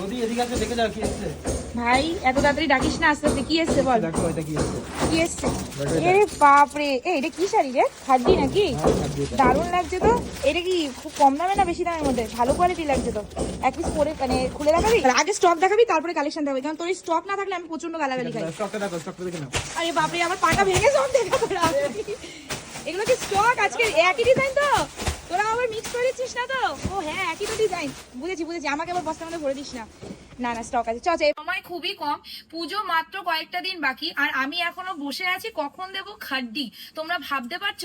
নদী এদিকে আছে দেখে যাও কি এসছে। ভাই এত তাড়াতাড়ি ডাকিস না আস্তে আস্তে কি এসছে বল? দেখো এটা কি এসছে। কি এসছে? এটা। এ বাপ রে এ এটা কি শাড়ি রে? খাদ্দি নাকি? হ্যাঁ। দারুণ লাগছে তো। এটা কি খুব কম দামে না বেশি দামের মধ্যে? ভালো কোয়ালিটি লাগছে তো। এক পিস পরে মানে খুলে দেখাবি? আগে স্টক দেখাবি তারপরে কালেকশন দেখাবি। কারণ তোর স্টক না থাকলে আমি প্রচণ্ড গালাগালি খাই। স্টকটা দেখো স্টকটা দেখে নাও। আরে বাপরে আমার পাটা ভেঙে সব দেখা এগুলো কি স্টক আজকে একই ডিজাইন তো? তোরা আবার মিক্স করেছিস না তো? ও হ্যাঁ একই তো ডিজাইন বুঝেছি বুঝেছি। আমাকে আবার বস্তার মধ্যে ভরে দিস না। না না স্টক আছে। চল সময় খুবই কম, পুজো মাত্র কয়েকটা দিন বাকি, আর আমি এখনও বসে আছি, কখন দেব? খাড্ডি। তোমরা ভাবতে পারছ?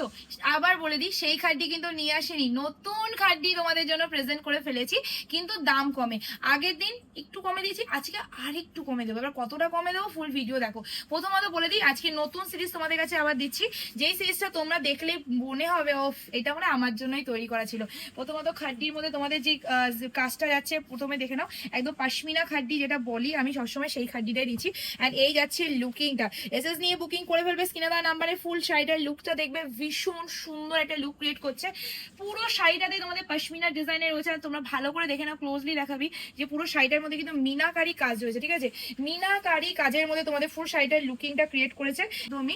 আবার বলে দিই, সেই খাড্ডি কিন্তু নিয়ে আসেনি। নতুন খাড্ডি তোমাদের জন্য প্রেজেন্ট করে ফেলেছি, কিন্তু দাম কমে। আগের দিন একটু কমে দিয়েছি, আজকে আর একটু কমে দেবো। এবার কতটা কমে দেবো ফুল ভিডিও দেখো। প্রথমত বলে দিই, আজকে নতুন সিরিজ তোমাদের কাছে আবার দিচ্ছি। যেই সিরিজটা তোমরা দেখলে মনে হবে ও এটা মানে আমার জন্যই তৈরি করা ছিল। প্রথমত খাড্ডির মধ্যে তোমাদের যে যে কাজটা যাচ্ছে, প্রথমে দেখে নাও। একদম পাশমিনা খাড্ডি যেটা বলি, আমি সবসময় সেই খাড্ডিটাই দিচ্ছি। অ্যান্ড এই যাচ্ছে লুকিংটা এসএস নিয়ে বুকিং করে ফেলবে স্ক্রিনে দেওয়া নাম্বারে ফুল শাড়িটার লুকটা দেখবে ভীষণ সুন্দর একটা লুক ক্রিয়েট করছে। পুরো শাড়িটাতে তোমাদের পশমিনা ডিজাইনের রয়েছে, আর তোমরা ভালো করে দেখে নাও ক্লোজলি দেখাবি যে পুরো শাড়িটার মধ্যে কিন্তু মিনাকারি কাজ রয়েছে, ঠিক আছে? মিনাকারি কাজের মধ্যে তোমাদের ফুল শাড়িটার লুকিংটা ক্রিয়েট করেছে তুমি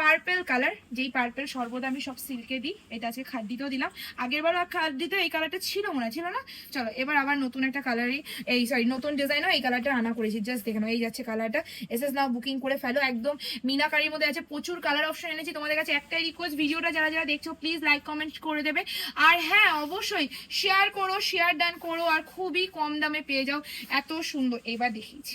পার্পেল কালার যেই পার্পেল সর্বদা আমি সব সিল্কে দিই, এটা আজকে খাদ্যিতেও দিলাম। আগের বার খাদ্যিতে এই কালারটা ছিল মনে ছিল না? চলো, এবার আবার নতুন একটা কালারই এই সরি নতুন ডিজাইনও এই কালারটা আনা করেছি। জাস্ট দেখে এই যাচ্ছে কালারটা এস এস নাও বুকিং করে ফেলো। একদম মিনাকারির মধ্যে আছে, প্রচুর কালার অপশন এনেছি। তোমাদের কাছে একটাই রিকোয়েস্ট ভিডিওটা যারা যারা দেখছ প্লিজ লাইক কমেন্ট করে দেবে। আর হ্যাঁ অবশ্যই শেয়ার করো শেয়ার ডান করো, আর খুবই কম দামে পেয়ে যাও। এত সুন্দর। এবার দেখিয়েছি।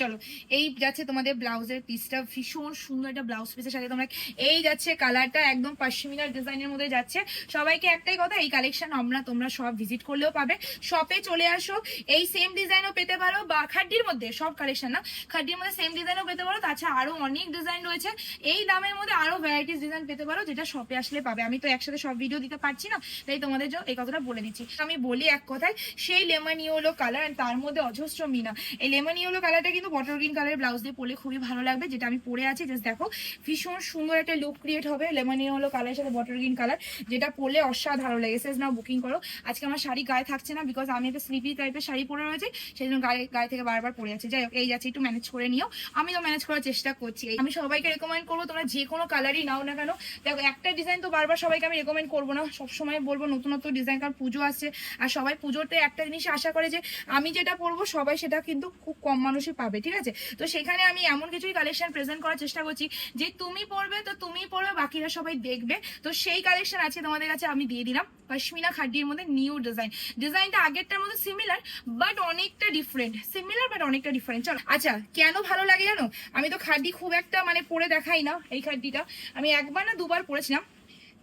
চলো, এই যাচ্ছে তোমাদের ব্লাউজের পিসটা ভীষণ সুন্দর একটা ব্লাউজ পিসের সাথে তোমরা এই যাচ্ছে কালারটা একদম পাশমিনার ডিজাইনের মধ্যে যাচ্ছে। সবাইকে একটাই কথা, এই কালেকশন আমরা, তোমরা সব ভিজিট করলেও পাবে। শপে চলে আসো, এই সেম ডিজাইনও পেতে পারো, বা খাড্ডির মধ্যে সব কালেকশন না? খাড্ডির মধ্যে সেম ডিজাইনও পেতে পারো, তাছাড়া আরও অনেক ডিজাইন রয়েছে। এই দামের মধ্যে আরও ভ্যারাইটিস ডিজাইন পেতে পারো, যেটা শপে আসলে পাবে। আমি তো একসাথে সব ভিডিও দিতে পারছি না, তাই তোমাদের জন্য এই কথাটা বলে দিচ্ছি। আমি বলি এক কথায়, সেই লেমন ইয়েলো কালার তার মধ্যে অজস্র মিনা। এই লেমন কালারটা কিন্তু বটল গ্রিন কালারের ব্লাউজ দিয়ে পরলে খুবই ভালো লাগবে, যেটা আমি পরে আছি। জাস্ট দেখো, ভীষণ সুন্দর একটা লুক ক্রিয়েট হবে লেমন ইয়েলো কালারের সাথে বটল গ্রিন কালার যেটা পরলে অসাধারণ লাগে। এসএস নাও বুকিং করো। আজকে আমার শাড়ি গায়ে থাকছে না বিকজ আমি একটা স্লিপি টাইপের শাড়ি পরে রয়েছে সেই জন্য গায়ে গায়ে থেকে বারবার পরে আছে। যাই হোক, এই যাচ্ছে, একটু ম্যানেজ করে নিও। আমি তো ম্যানেজ করার চেষ্টা করছি। আমি সবাইকে রেকমেন্ড করব, তোমরা যে কোনো কালারই নাও না কেন। দেখো, একটা ডিজাইন তো বারবার সবাইকে আমি রেকমেন্ড করব না। সবসময় বলব, নতুনত্ব ডিজাইন কারণ পুজো আসছে। আর সবাই পুজোতে একটা জিনিস আশা করে যে, আমি যেটা পরবো, সবাই সেটা কিন্তু খুব কম মানুষই পাবে। ঠিক আছে? তো সেখানে আমি এমন কিছুই কালেকশন প্রেজেন্ট করার চেষ্টা করছি যে তুমি পরবে তো তুমি পরবে বাকিরা সবাই দেখবে। তো সেই কালেকশন আছে তোমাদের কাছে আমি দিয়ে দিলাম পশমিনা খাড্ডির মধ্যে নিউ ডিজাইন ডিজাইনটা আগেরটার মধ্যে সিমিলার বাট অনেকটা ডিফারেন্ট সিমিলার বাট অনেকটা ডিফারেন্ট চলো আচ্ছা কেন ভালো লাগে জানো? আমি তো খাড্ডি খুব একটা মানে পরে দেখাই না, এই খাড্ডিটা আমি একবার না দুবার পরেছিলাম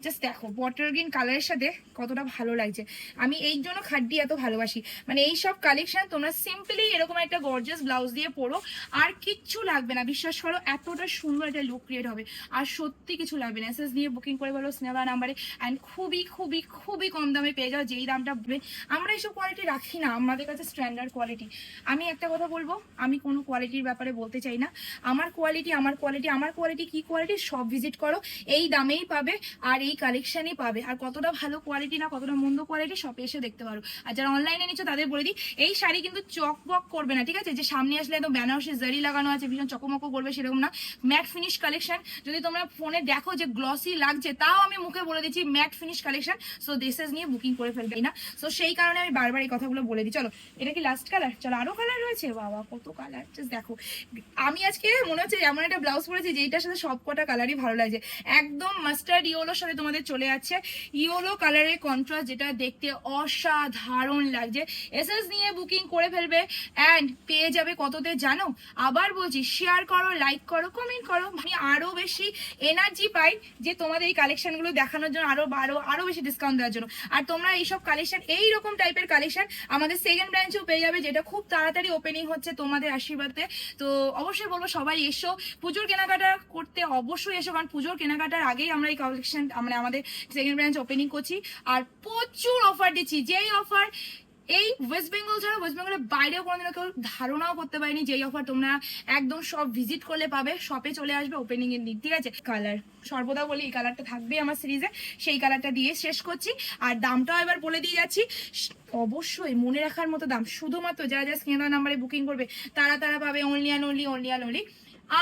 জাস্ট দেখো বটল গ্রিন কালারের সাথে কতটা ভালো লাগছে। আমি এই জন্য খাড্ডি এত ভালোবাসি। মানে এই সব কালেকশন তোমরা সিম্পলি এরকম একটা গর্জিয়াস ব্লাউজ দিয়ে পরো, আর কিচ্ছু লাগবে না। বিশ্বাস করো, এতটা সুন্দর একটা লুক ক্রিয়েট হবে। আর সত্যি কিছু লাগবে না। এসএস দিয়ে বুকিং করে বলো স্নেহা নাম্বারে অ্যান্ড খুবই খুবই খুবই কম দামে পেয়ে যাও, যেই দামটা আমরা এইসব কোয়ালিটি রাখি না, আমাদের কাছে স্ট্যান্ডার্ড কোয়ালিটি আমি একটা কথা বলব, আমি কোনো কোয়ালিটির ব্যাপারে বলতে চাই না। আমার কোয়ালিটি আমার কোয়ালিটি আমার কোয়ালিটি কি কোয়ালিটি সব ভিজিট করো। এই দামেই পাবে, আর এই কালেকশনই পাবে। আর কতটা ভালো কোয়ালিটি না, কতটা মন্দ কোয়ালিটি শপে এসে দেখতে পারো। আর যারা অনলাইনে নিচ্ছ তাদের বলে দিই, এই শাড়ি কিন্তু চকবক করবে না, ঠিক আছে? যে সামনে আসলে একদম বেনারসি জারি লাগানো আছে, ভীষণ চকমকো করবে সেরকম না। ম্যাট ফিনিশ কালেকশন যদি তোমরা ফোনে দেখো যে গ্লসি লাগছে, তাও আমি মুখে বলে দিচ্ছি ম্যাট ফিনিশ কালেকশন সো দেশেস নিয়ে বুকিং করে ফেলবে না? সো সেই কারণে আমি বারবার এই কথাগুলো বলে দিই। চলো, এটা কি লাস্ট কালার চলো আরও কালার রয়েছে? বাবা, কত কালার জাস্ট দেখো। আমি আজকে মনে হচ্ছে এমন একটা ব্লাউজ পরেছি যেটার সাথে সব কটা কালারই ভালো লাগছে। একদম মাস্টার্ড ইয়োলোর সাথে তোমাদের চলে যাচ্ছে। ইয়োলো কালারের কন্ট্রাস্ট যেটা দেখতে অসাধারণ লাগছে। এসএস নিয়ে বুকিং করে ফেলবে অ্যান্ড পেয়ে যাবে কততে জানো? আবার বলছি শেয়ার করো লাইক করো কমেন্ট করো। আমি আরও বেশি এনার্জি পাই যে তোমাদের এই কালেকশনগুলো দেখানোর জন্য আরও আরও আরও বেশি ডিসকাউন্ট দেওয়ার জন্য। আর তোমরা এইসব কালেকশন এই রকম টাইপের কালেকশন আমাদের সেকেন্ড ব্রাঞ্চেও পেয়ে যাবে, যেটা খুব তাড়াতাড়ি ওপেনিং হচ্ছে তোমাদের আশীর্বাদে। তো অবশ্যই বলব, সবাই এসো। পুজোর কেনাকাটা করতে অবশ্যই এসো, কারণ পুজোর কেনাকাটার আগেই আমরা এই কালেকশন মানে আমাদের সেকেন্ড ব্রাঞ্চ ওপেনিং করছি। আর প্রচুর অফার দিচ্ছি। যেই অফার এই ওয়েস্ট বেঙ্গল ছাড়া ওয়েস্ট বেঙ্গলের বাইরেও কোনোদিনও কেউ ধারণাও করতে পারেনি যেই অফার তোমরা একদম সব ভিজিট করলে পাবে শপে চলে আসবে ওপেনিং এর দিন, ঠিক আছে? কালার সর্বদা বলি এই কালারটা থাকবে আমার সিরিজে সেই কালারটা দিয়ে শেষ করছি। আর দামটাও এবার বলে দিয়ে যাচ্ছি। অবশ্যই মনে রাখার মতো দাম, শুধুমাত্র যারা যারা স্ক্রিন নাম্বারে বুকিং করবে, তারা তারা পাবে only and only only and only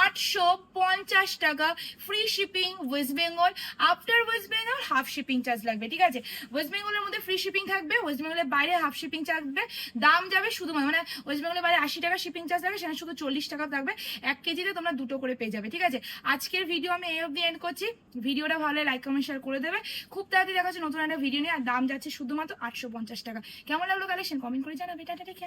আটশো পঞ্চাশ টাকা free shipping West Bengal after West Bengal half shipping charge লাগবে, ঠিক আছে? ওয়েস্ট বেঙ্গলের মধ্যে ফ্রি শিপিং থাকবে ওয়েস্ট বেঙ্গলের বাইরে হাফ শিপিং চার্জ থাকবে। দাম যাবে শুধুমাত্র মানে ওয়েস্ট বেঙ্গলের বাইরে আশি টাকা শিপিং চার্জ থাকবে সেখানে শুধু চল্লিশ টাকা থাকবে। এক কেজিতে তোমরা দুটো করে পেয়ে যাবে, ঠিক আছে? আজকের ভিডিও আমি এই অবধি এন্ড করছি। ভিডিওটা ভালো লাইক কমেন্ট শেয়ার করে দেবে। খুব তাড়াতাড়ি দেখা নতুন একটা ভিডিও নিয়ে, আর দাম যাচ্ছে শুধুমাত্র আটশো পঞ্চাশ টাকা। কেমন লাগল কালেকশন কমেন্ট করে জানাবে। Tata take